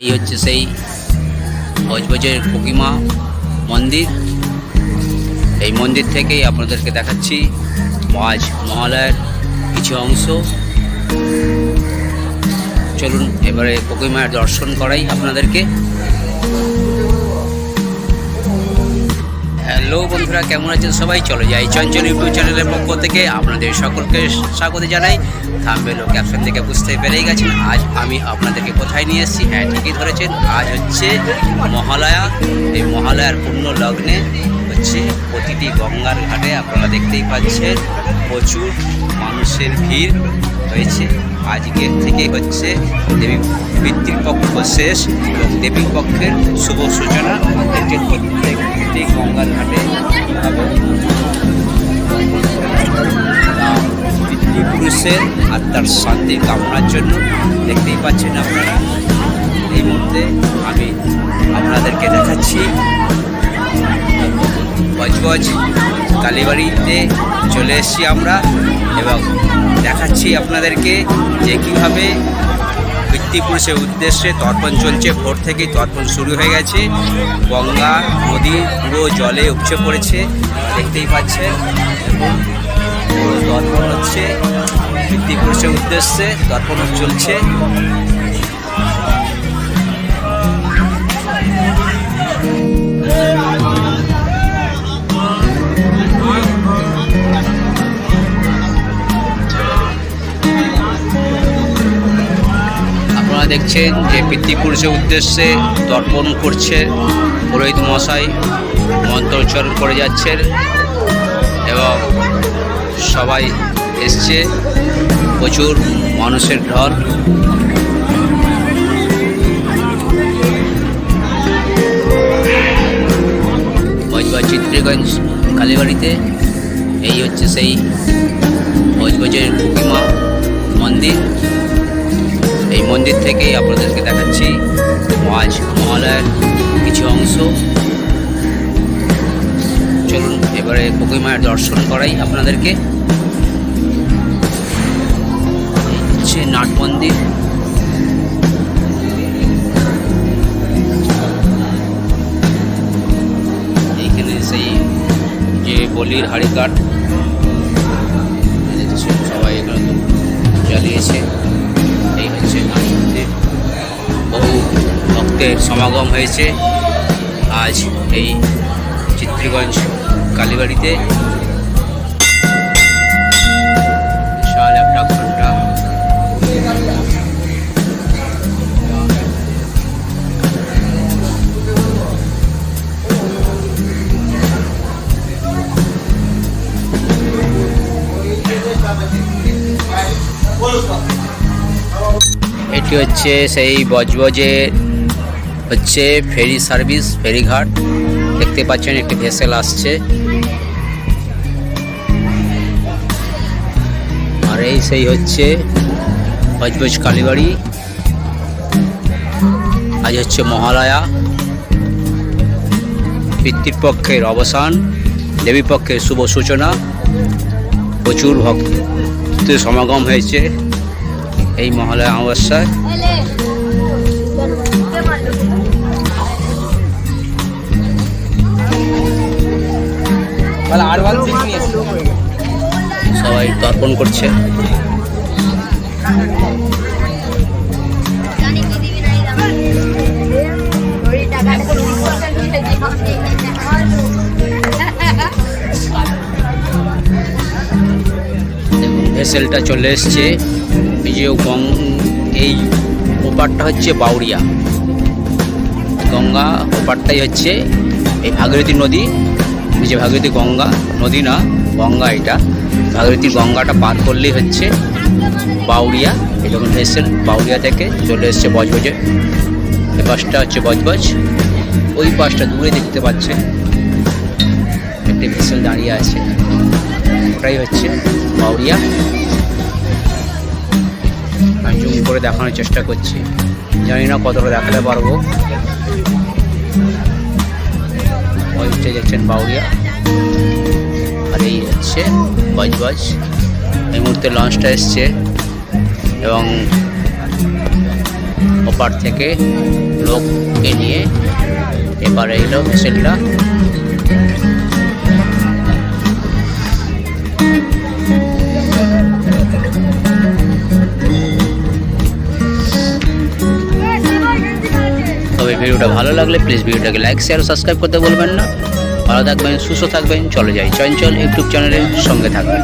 এই হচ্ছে সেই ভোজভোজের প্রতিমা মন্দির। এই মন্দির থেকেই আপনাদেরকে দেখাচ্ছি মাঝ মহালয়ের কিছু অংশ। চলুন এবারে প্রতিমার দর্শন করাই আপনাদেরকে। হ্যালো বন্ধুরা, কেমন আছেন সবাই? চলো যাই চঞ্চল ইউটিউব চ্যানেলের পক্ষ থেকে আপনাদের সকলকে স্বাগত জানাই। থামবেল ক্যাপশন থেকে বুঝতে পেরেই গেছেন, আজ আমি আপনাদেরকে কোথায় নিয়ে এসেছি? হ্যাঁ ঠিকই ধরেছেন, আজ হচ্ছে মহালয়া। এই মহালয়ার পূর্ণ লগ্নে হচ্ছে প্রতিটি গঙ্গার ঘাটে আপনারা দেখতেই পাচ্ছেন, প্রচুর মানুষের ভিড় হয়েছে আজকের থেকে হচ্ছে দেবী পিতৃপক্ষ শেষ এবং দেবী পক্ষের শুভ সূচনা এটি প্রত্যেকটি গঙ্গার ঘাটে পিতৃপুরুষের আত্মার শান্তি কামনার জন্য দেখতেই পাচ্ছেন আপনারা। এই মুহূর্তে আমি আপনাদেরকে দেখাচ্ছি বজবজ কালীবাড়িতে চলে এসেছি আমরা এবং দেখাচ্ছি আপনাদেরকে যে কীভাবে পিতৃপুরুষের উদ্দেশ্যে তর্পণ চলছে। ভোর থেকেই তর্পণ শুরু হয়ে গেছে। গঙ্গা নদী পুরো জলে উপচে পড়েছে, দেখতেই পাচ্ছেন। এবং তর্পণ হচ্ছে পিতৃপুরুষের উদ্দেশ্যে তর্পণ চলছে। দেখছেন যে পিতৃপুরুষের উদ্দেশ্যে তর্পণ করছে পুরোহিত মশাই মন্ত্রোচ্চারণ করে যাচ্ছেন এবং সবাই এসছে। প্রচুর মানুষের ঢল বজবা চিত্রগঞ্জ কালীবাড়িতে, এই হচ্ছে সেই ভোজভোজের প্রতিমা মন্দির। মন্দির থেকেই আপনাদেরকে দেখাচ্ছি। আজ মহালয়ার কিছু অংশ। চলুন, এবারে প্রতিমার দর্শন করাই আপনাদেরকে। হচ্ছে নাট মন্দির। এইখানে সেই যে বলির হাড়ি কাঠ সবাই এখানে জ্বালিয়েছে। ভক্তের সমাগম হয়েছে। আজ এই চিত্রগঞ্জ কালীবাড়িতে। একটা ঘণ্টা এটি হচ্ছে সেই বজবজে হচ্ছে ফেরি সার্ভিস, ফেরিঘাট। দেখতে পাচ্ছেন একটি ভেসেল আসছে। আর এই সেই হচ্ছে বজবজ কালীবাড়ি। আজ হচ্ছে মহালয়া। পিতৃপক্ষের অবসান দেবী পক্ষের শুভ সূচনা। প্রচুর ভক্ত সমাগম হয়েছে এই মহালয়া অমাবস্যায়। সবাই তর্পণ করছে। ভেসেলটা চলে এসছে। এই গং এই ওপারটা হচ্ছে বাউরিয়া। গঙ্গা ওপারটাই হচ্ছে এই ভাগীরথী নদী। যে ভাগীরথী গঙ্গা, নদী না, গঙ্গা এটা। ভাগীরথী গঙ্গাটা পার করলেই হচ্ছে বাউরিয়া এই যখন ভেসেল বাউরিয়া থেকে চলে এসছে বজবজে। এই পাশটা হচ্ছে বজবজ। ওই পাশটা দূরে দেখতে পাচ্ছেন একটি ভেসেল দাঁড়িয়ে আছে। ওটাই হচ্ছে বাউরিয়া আমি জুম করে দেখানোর চেষ্টা করছি। জানি না কতটা দেখাতে পারব। হচ্ছে দেখছেন বাউরিয়া। আর এই হচ্ছে বজবজ এই মুহূর্তে লঞ্চটা এসছে এবং ওপার থেকে লোককে নিয়ে এবারে এলো ভেসেলটা তবে ভিডিওটা ভালো লাগলে প্লিজ ভিডিওটাকে লাইক শেয়ার সাবস্ক্রাইব করতে বলবেন না। ভালো থাকবেন, সুস্থ থাকবেন, চলে যাই। চঞ্চল ইউটিউব চ্যানেলের সঙ্গে থাকবেন।